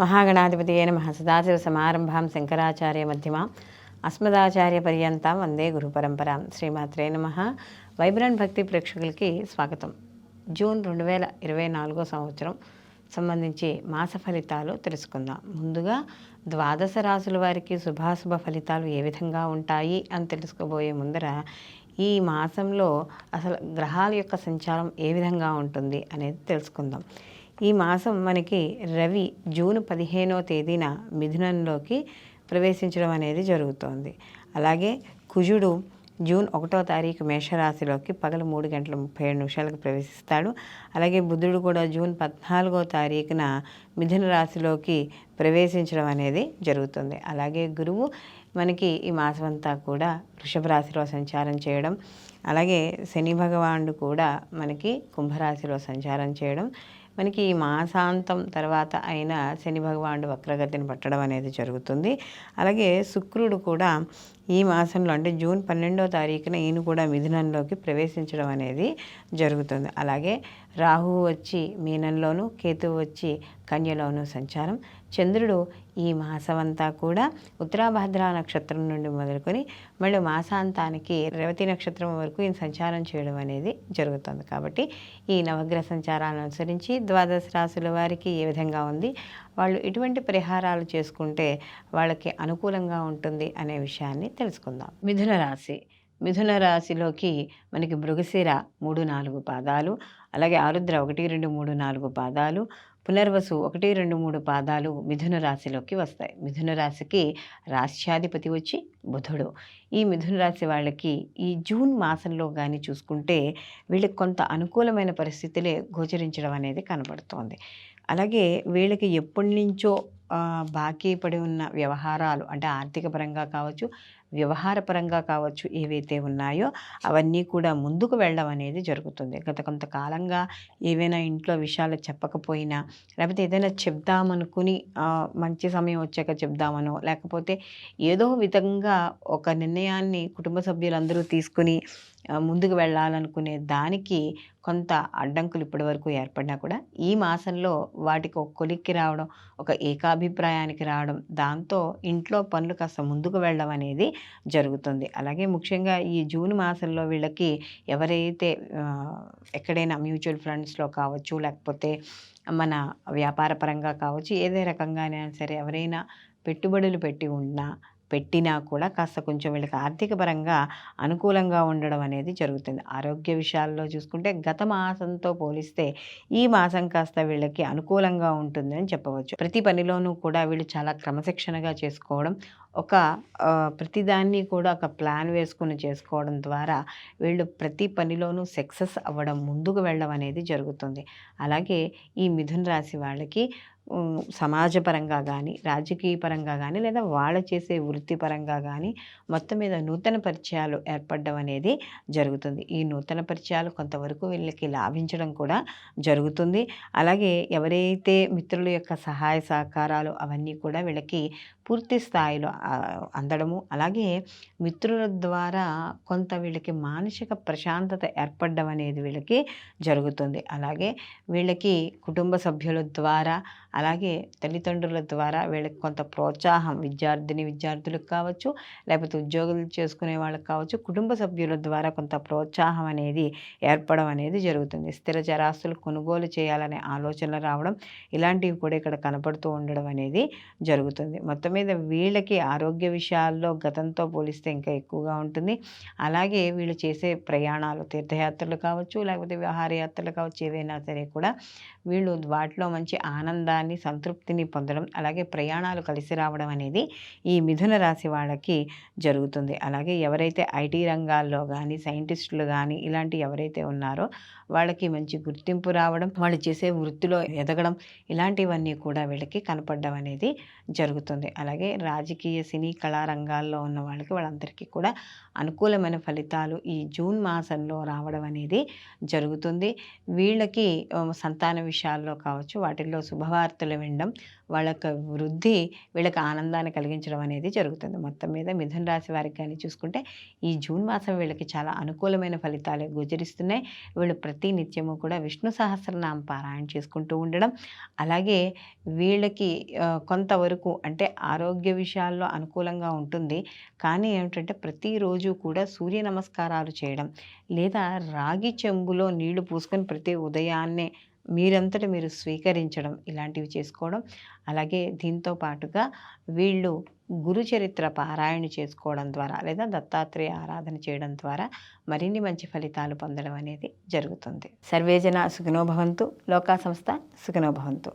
మహాగణాధిపతి అయిన సదాశివ సమారంభాం శంకరాచార్య మధ్యమ అస్మదాచార్య పర్యంతం వందే గురు పరంపర. శ్రీమాత్రే నమ. వైబ్రెంట్ భక్తి ప్రేక్షకులకి స్వాగతం. జూన్ రెండు వేల ఇరవై నాలుగో సంవత్సరం సంబంధించి మాస ఫలితాలు తెలుసుకుందాం. ముందుగా ద్వాదశ రాసుల వారికి శుభాశుభ ఫలితాలు ఏ విధంగా ఉంటాయి అని తెలుసుకోబోయే ముందర ఈ మాసంలో అసలు గ్రహాల యొక్క సంచారం ఏ విధంగా ఉంటుంది అనేది తెలుసుకుందాం. ఈ మాసం మనకి రవి జూన్ పదిహేనో తేదీన మిథునంలోకి ప్రవేశించడం అనేది జరుగుతోంది. అలాగే కుజుడు జూన్ ఒకటో తారీఖు మేషరాశిలోకి పగలు మూడు గంటల ముప్పై ఏడు నిమిషాలకు ప్రవేశిస్తాడు. అలాగే బుధుడు కూడా జూన్ పద్నాలుగో తారీఖున మిథున రాశిలోకి ప్రవేశించడం అనేది జరుగుతుంది. అలాగే గురువు మనకి ఈ మాసం అంతా కూడా వృషభ రాశిలో సంచారం చేయడం అలాగే శని భగవానుడు కూడా మనకి కుంభరాశిలో సంచారం చేయడం మనకి ఈ మాసాంతం తర్వాత అయిన శని భగవానుడు వక్రగతిని పట్టడం అనేది జరుగుతుంది. అలాగే శుక్రుడు కూడా ఈ మాసంలో అంటే జూన్ పన్నెండో తారీఖున ఈయన కూడా మిథునంలోకి ప్రవేశించడం అనేది జరుగుతుంది. అలాగే రాహువు వచ్చి మీనంలోను కేతువు వచ్చి కన్యలోను సంచారం. చంద్రుడు ఈ మాసమంతా కూడా ఉత్తరాభద్ర నక్షత్రం నుండి మొదలుకొని మళ్ళీ మాసాంతానికి రేవతి నక్షత్రం వరకు ఈయన సంచారం చేయడం అనేది జరుగుతుంది. కాబట్టి ఈ నవగ్రహ సంచారాలను అనుసరించి ద్వాదశ రాశుల వారికి ఏ విధంగా ఉంది వాళ్ళు ఎటువంటి పరిహారాలు చేసుకుంటే వాళ్ళకి అనుకూలంగా ఉంటుంది అనే విషయాన్ని తెలుసుకుందాం. మిథున రాశి. మిథున రాశిలోకి మనకి మృగశిర మూడు నాలుగు పాదాలు అలాగే ఆరుద్ర ఒకటి రెండు మూడు నాలుగు పాదాలు పునర్వసు ఒకటి రెండు మూడు పాదాలు మిథున రాశిలోకి వస్తాయి. మిథున రాశికి రాశ్యాధిపతి వచ్చి బుధుడు. ఈ మిథున రాశి వాళ్ళకి ఈ జూన్ మాసంలో కానీ చూసుకుంటే వీళ్ళకి కొంత అనుకూలమైన పరిస్థితులే గోచరించడం అనేది కనబడుతోంది. అలాగే వీళ్ళకి ఎప్పటి నుంచో బాకీ పడి ఉన్న వ్యవహారాలు అంటే ఆర్థిక పరంగా కావచ్చు వ్యవహారపరంగా కావచ్చు ఏవైతే ఉన్నాయో అవన్నీ కూడా ముందుకు వెళ్ళడం అనేది జరుగుతుంది. గత కొంతకాలంగా ఏవైనా ఇంట్లో విషయాలు చెప్పకపోయినా లేకపోతే ఏదైనా చెప్దామనుకుని మంచి సమయం వచ్చాక చెప్దామనో లేకపోతే ఏదో విధంగా ఒక నిర్ణయాన్ని కుటుంబ సభ్యులందరూ తీసుకుని ముందుకు వెళ్ళాలనుకునే దానికి కొంత అడ్డంకులు ఇప్పటి వరకు ఏర్పడినా కూడా ఈ మాసంలో వాటికి ఒక కొలిక్కి రావడం ఒక ఏకాభిప్రాయానికి రావడం దాంతో ఇంట్లో పనులు కాస్త ముందుకు వెళ్ళడం అనేది జరుగుతుంది. అలాగే ముఖ్యంగా ఈ జూన్ మాసంలో వీళ్ళకి ఎవరైతే ఎక్కడైనా మ్యూచువల్ ఫండ్స్లో కావచ్చు లేకపోతే మన వ్యాపార పరంగా కావచ్చు ఏదే రకంగానైనా సరే ఎవరైనా పెట్టుబడులు పెట్టి ఉన్నా పెట్టినా కూడా కాస్త కొంచెం వీళ్ళకి ఆర్థిక పరంగా అనుకూలంగా ఉండడం అనేది జరుగుతుంది. ఆరోగ్య విషయాల్లో చూసుకుంటే గత మాసంతో పోలిస్తే ఈ మాసం కాస్త వీళ్ళకి అనుకూలంగా ఉంటుందని చెప్పవచ్చు. ప్రతి పనిలోనూ కూడా వీళ్ళు చాలా క్రమశిక్షణగా చేసుకోవడం ఒక ప్రతిదాన్ని కూడా ఒక ప్లాన్ వేసుకుని చేసుకోవడం ద్వారా వీళ్ళు ప్రతి పనిలోనూ సక్సెస్ అవ్వడం ముందుకు వెళ్ళడం అనేది జరుగుతుంది. అలాగే ఈ మిథున రాశి వాళ్ళకి సమాజపరంగా కానీ రాజకీయ పరంగా కానీ లేదా వాళ్ళు చేసే వృత్తిపరంగా కానీ మొత్తం మీద నూతన పరిచయాలు ఏర్పడడం అనేది జరుగుతుంది. ఈ నూతన పరిచయాలు కొంతవరకు వీళ్ళకి లాభించడం కూడా జరుగుతుంది. అలాగే ఎవరైతే మిత్రుల యొక్క సహాయ సహకారాలు అవన్నీ కూడా వీళ్ళకి పూర్తి స్థాయిలో అందడము. అలాగే మిత్రుల ద్వారా కొంత వీళ్ళకి మానసిక ప్రశాంతత ఏర్పడడం అనేది వీళ్ళకి జరుగుతుంది. అలాగే వీళ్ళకి కుటుంబ సభ్యుల ద్వారా అలాగే తల్లిదండ్రుల ద్వారా వీళ్ళకి కొంత ప్రోత్సాహం విద్యార్థిని విద్యార్థులకు కావచ్చు లేకపోతే ఉద్యోగులు చేసుకునే వాళ్ళకి కావచ్చు కుటుంబ సభ్యుల ద్వారా కొంత ప్రోత్సాహం అనేది ఏర్పడడం అనేది జరుగుతుంది. స్థిర చరాస్తులు కొనుగోలు చేయాలనే ఆలోచనలు రావడం ఇలాంటివి కూడా ఇక్కడ కనపడుతూ ఉండడం అనేది జరుగుతుంది. మొత్తం మీద వీళ్ళకి ఆరోగ్య విషయాల్లో గతంతో పోలిస్తే ఇంకా ఎక్కువగా ఉంటుంది. అలాగే వీళ్ళు చేసే ప్రయాణాలు తీర్థయాత్రలు కావచ్చు లేకపోతే విహారయాత్రలు కావచ్చు ఏవైనా సరే కూడా వీళ్ళు వాటిలో మంచి ఆనందాన్ని సంతృప్తిని పొందడం అలాగే ప్రయాణాలు కలిసి రావడం అనేది ఈ మిథున రాశి వాళ్ళకి జరుగుతుంది. అలాగే ఎవరైతే ఐటీ రంగాల్లో కానీ సైంటిస్టులు కానీ ఇలాంటి ఎవరైతే ఉన్నారో వాళ్ళకి మంచి గుర్తింపు రావడం వాళ్ళు చేసే వృత్తిలో ఎదగడం ఇలాంటివన్నీ కూడా వీళ్ళకి కనపడడం అనేది జరుగుతుంది. అలాగే రాజకీయ సినీ కళా రంగాల్లో ఉన్న వాళ్ళకి వాళ్ళందరికీ కూడా అనుకూలమైన ఫలితాలు ఈ జూన్ మాసంలో రావడం అనేది జరుగుతుంది. వీళ్ళకి సంతాన విషయాల్లో కావచ్చు వాటిల్లో శుభవార్తలు వినడం వాళ్ళ వృద్ధి వీళ్ళకి ఆనందాన్ని కలిగించడం అనేది జరుగుతుంది. మొత్తం మీద మిథున రాశి వారికి కానీ చూసుకుంటే ఈ జూన్ మాసం వీళ్ళకి చాలా అనుకూలమైన ఫలితాలు గోచరిస్తున్నాయి. వీళ్ళు ప్రతి నిత్యము కూడా విష్ణు సహస్రనామ పారాయణ చేసుకుంటూ ఉండడం అలాగే వీళ్ళకి కొంతవరకు అంటే ఆ ఆరోగ్య విషయాల్లో అనుకూలంగా ఉంటుంది. కానీ ఏమిటంటే ప్రతిరోజు కూడా సూర్య నమస్కారాలు చేయడం లేదా రాగి చెంబులో నీళ్ళు పూసుకొని ప్రతి ఉదయాన్నే మీరంతట మీరు స్వీకరించడం ఇలాంటివి చేసుకోవడం. అలాగే దీంతో పాటుగా వీళ్ళు గురుచరిత్ర పారాయణ చేసుకోవడం ద్వారా లేదా దత్తాత్రేయ ఆరాధన చేయడం ద్వారా మరిన్ని మంచి ఫలితాలు పొందడం అనేది జరుగుతుంది. సర్వేజన సుఖనోభవంతు లోకా సంస్థ సుఖనోభవంతు